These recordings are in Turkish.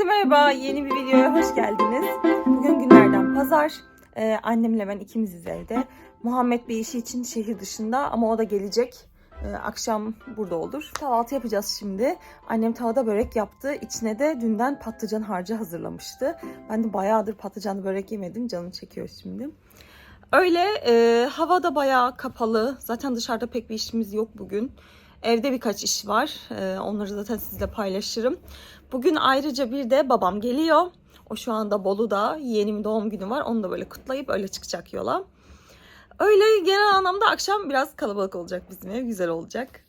Herkese merhaba, yeni bir videoya hoş geldiniz. Bugün günlerden pazar. Ee, annemle ben ikimiziz evde. Muhammed bir işi için şehir dışında ama o da gelecek. Ee, akşam burada olur. Kahvaltı yapacağız şimdi. Annem tavada börek yaptı. İçine de dünden patlıcan harcı hazırlamıştı. Ben de bayağıdır patlıcanlı börek yemedim. Canım çekiyor şimdi. Öyle e, hava da bayağı kapalı. Zaten dışarıda pek bir işimiz yok bugün. Evde birkaç iş var. E, onları zaten sizle paylaşırım. Bugün ayrıca bir de babam geliyor. O şu anda Bolu'da. Yeğenimin doğum günü var. Onu da böyle kutlayıp öyle çıkacak yola. Öyle genel anlamda akşam biraz kalabalık olacak bizim ev. Güzel olacak.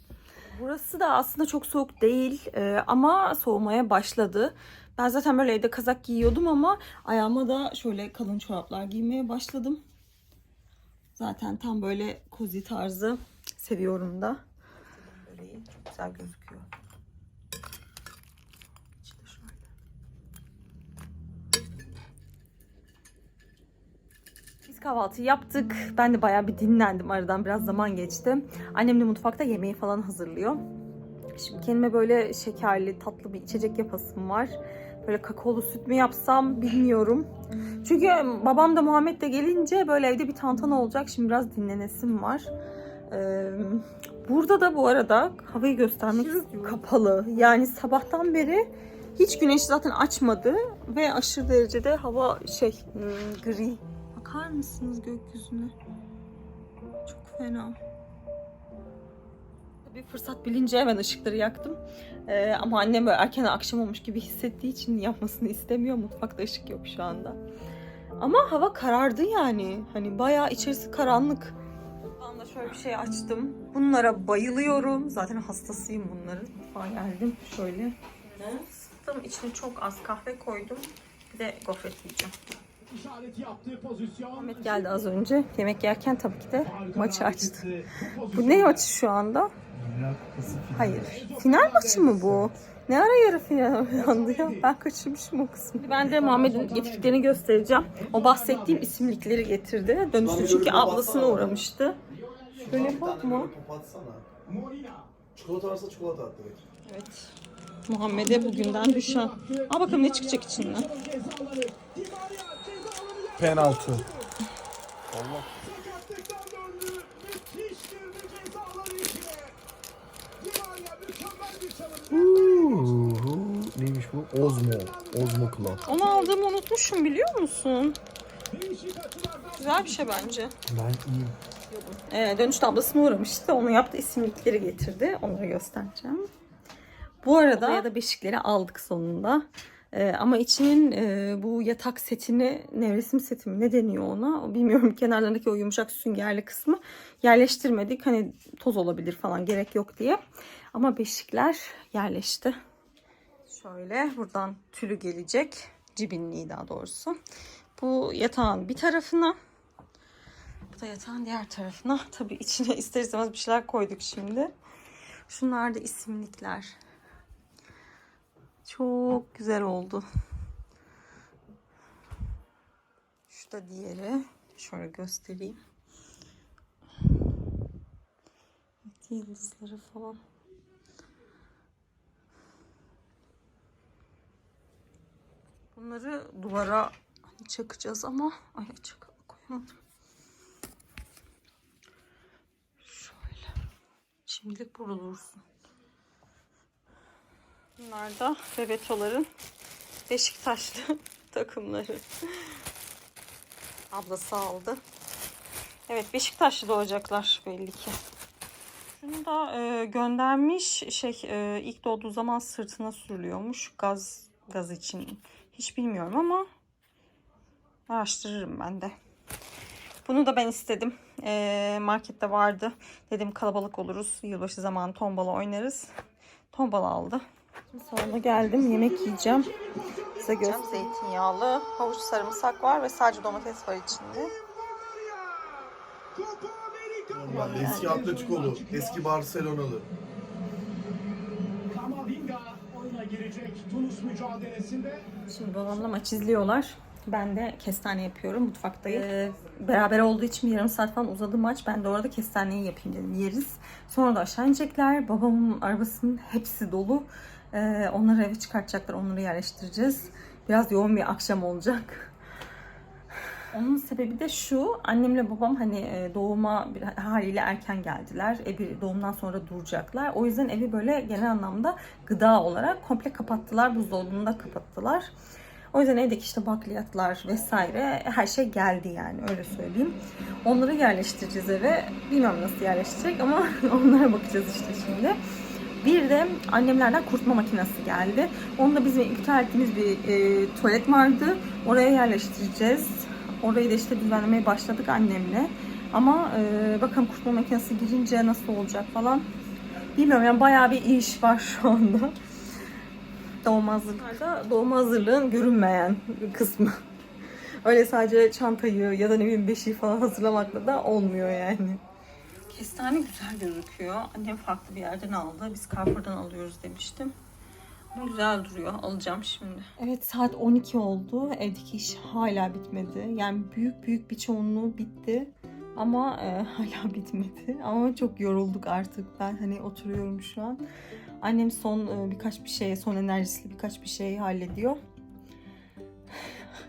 Burası da aslında çok soğuk değil e, ama soğumaya başladı. Ben zaten böyle evde kazak giyiyordum ama ayağıma da şöyle kalın çoraplar giymeye başladım. Zaten tam böyle cozy tarzı seviyorum da. Böyle çok güzel gözüküyor. Biz kahvaltı yaptık. Ben de bayağı bir dinlendim. Aradan biraz zaman geçti. Annem de mutfakta yemeği falan hazırlıyor. Şimdi kendime böyle şekerli, tatlı bir içecek yapasım var. Böyle kakaolu süt mü yapsam bilmiyorum. Çünkü babam da Muhammed de gelince böyle evde bir tantana olacak. Şimdi biraz dinlenesim var. Ee, burada da bu arada havayı göstermek. Kapalı. Yani sabahtan beri hiç güneş zaten açmadı. Ve aşırı derecede hava şey hmm, gri. Bakar mısınız gökyüzüne? Çok fena. Bir fırsat bilince hemen ışıkları yaktım. Ee, ama annem böyle erken akşam olmuş gibi hissettiği için yapmasını istemiyor. Mutfakta ışık yok şu anda. Ama hava karardı yani. Hani bayağı içerisi karanlık. Ben de şöyle bir şey açtım. Bunlara bayılıyorum. Zaten hastasıyım bunların. Mutfağa geldim. Şöyle. Isıttım. İçine çok az kahve koydum. Bir de gofret yiyeceğim. Ahmet geldi az önce. Yemek yerken tabii ki de maçı açtı. Bu ne maçı şu anda? Hayır. Final maçı mı bu? Ne ara yarı final oynandı ya? Ben kaçırmışım o kısmı. Ben de Muhammed'in getirdiklerini göstereceğim. O bahsettiğim isimlikleri getirdi. Dönüştü çünkü ablasına uğramıştı. Şöyle yapalım mı? Kapatsana. Molina. Çikolata varsa çikolata at direkt. Evet. Muhammed'e bugünden düşen. Al bakalım ne çıkacak içinden. Penaltı. bir çalım. Neymiş bu? Ozmo. Ozmo Club. Onu aldığımı unutmuşum biliyor musun? Güzel bir şey bence. Ben iyiyim. Ee, dönüşte ablasına uğramıştı. Onu yaptı isimlikleri getirdi. Onları göstereceğim. Bu arada ya da beşikleri aldık sonunda. Ee, ama içinin e, bu yatak setini, nevresim seti mi ne deniyor ona? Bilmiyorum kenarlarındaki o yumuşak süngerli kısmı yerleştirmedik. Hani toz olabilir falan gerek yok diye. Ama beşikler yerleşti. Şöyle buradan tülü gelecek. Cibinliği daha doğrusu. Bu yatağın bir tarafına da yatağın diğer tarafına. Tabii içine ister istemez bir şeyler koyduk şimdi. Şunlar da isimlikler. Çok güzel oldu. Şu da diğeri. Şöyle göstereyim. Evet, Yıldızları falan. Bunları duvara hani çakacağız ama ay çakala koyamadım. Şimdilik burada dursun. Bunlar da Bebetoların Beşiktaşlı takımları. Ablası aldı. Evet Beşiktaşlı doğacaklar belli ki. Şunu da e, göndermiş. Şey e, ilk doğduğu zaman sırtına sürülüyormuş. Gaz gaz için. Hiç bilmiyorum ama araştırırım ben de. Bunu da ben istedim. E, markette vardı. Dedim kalabalık oluruz. Yılbaşı zamanı tombala oynarız. Tombala aldı. Sonra geldim yemek yiyeceğim. Size göstereyim. Zeytinyağlı, havuç sarımsak var ve sadece domates var içinde. Copa America. Eski Atletikolu. Eski Barcelonalı. Kamavinga oyuna girecek Tunus mücadelesinde. Şimdi babamla maç izliyorlar. Ben de kestane yapıyorum mutfaktayım. Ee, beraber olduğu için bir yarım saat falan uzadı maç. Ben de orada kestaneyi yapayım dedim yeriz. Sonra da aşağı inecekler. Babamın arabasının hepsi dolu. Ee, onları eve çıkartacaklar. Onları yerleştireceğiz. Biraz yoğun bir akşam olacak. Onun sebebi de şu, annemle babam hani e, doğuma bir haliyle erken geldiler. Evi doğumdan sonra duracaklar. O yüzden evi böyle genel anlamda gıda olarak komple kapattılar. Buzdolabını da kapattılar. O yüzden evdeki işte bakliyatlar vesaire her şey geldi yani öyle söyleyeyim. Onları yerleştireceğiz eve. Bilmiyorum nasıl yerleştirecek ama onlara bakacağız işte şimdi. Bir de annemlerden kurutma makinesi geldi. Onu da bizim iptal ettiğimiz bir e, tuvalet vardı. Oraya yerleştireceğiz. Orayı da işte düzenlemeye başladık annemle. Ama e, bakalım kurutma makinesi girince nasıl olacak falan. Bilmiyorum yani bayağı bir iş var şu anda. Doğum hazırlıklarda doğum hazırlığın görünmeyen kısmı. Öyle sadece çantayı ya da ne bileyim beşiği falan hazırlamakla da olmuyor yani. Kestane güzel gözüküyor. Annem farklı bir yerden aldı. Biz Carrefour'dan alıyoruz demiştim. Ama güzel duruyor. Alacağım şimdi. Evet saat 12 oldu. Evdeki iş hala bitmedi. Yani büyük büyük bir çoğunluğu bitti. Ama e, hala bitmedi. Ama çok yorulduk artık. Ben hani oturuyorum şu an. Annem son e, birkaç bir şey, son enerjisiyle birkaç bir şey hallediyor.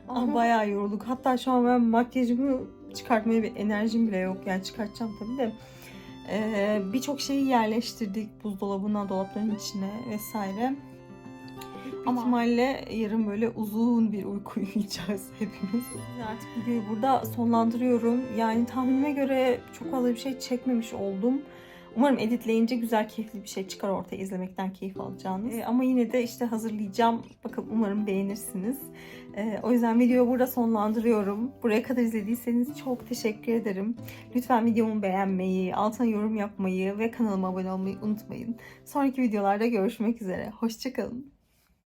Ama bayağı yorulduk. Hatta şu an ben makyajımı çıkartmaya bir enerjim bile yok. Yani çıkartacağım tabii de. Ee, Birçok şeyi yerleştirdik buzdolabına, dolapların içine vesaire. Ama ihtimalle yarın böyle uzun bir uyku uyuyacağız hepimiz. Artık videoyu burada sonlandırıyorum. Yani tahminime göre çok fazla bir şey çekmemiş oldum. Umarım editleyince güzel, keyifli bir şey çıkar ortaya izlemekten keyif alacağınız. Ee, ama yine de işte hazırlayacağım. Bakın umarım beğenirsiniz. Ee, o yüzden videoyu burada sonlandırıyorum. Buraya kadar izlediyseniz çok teşekkür ederim. Lütfen videomu beğenmeyi, altına yorum yapmayı ve kanalıma abone olmayı unutmayın. Sonraki videolarda görüşmek üzere. Hoşçakalın.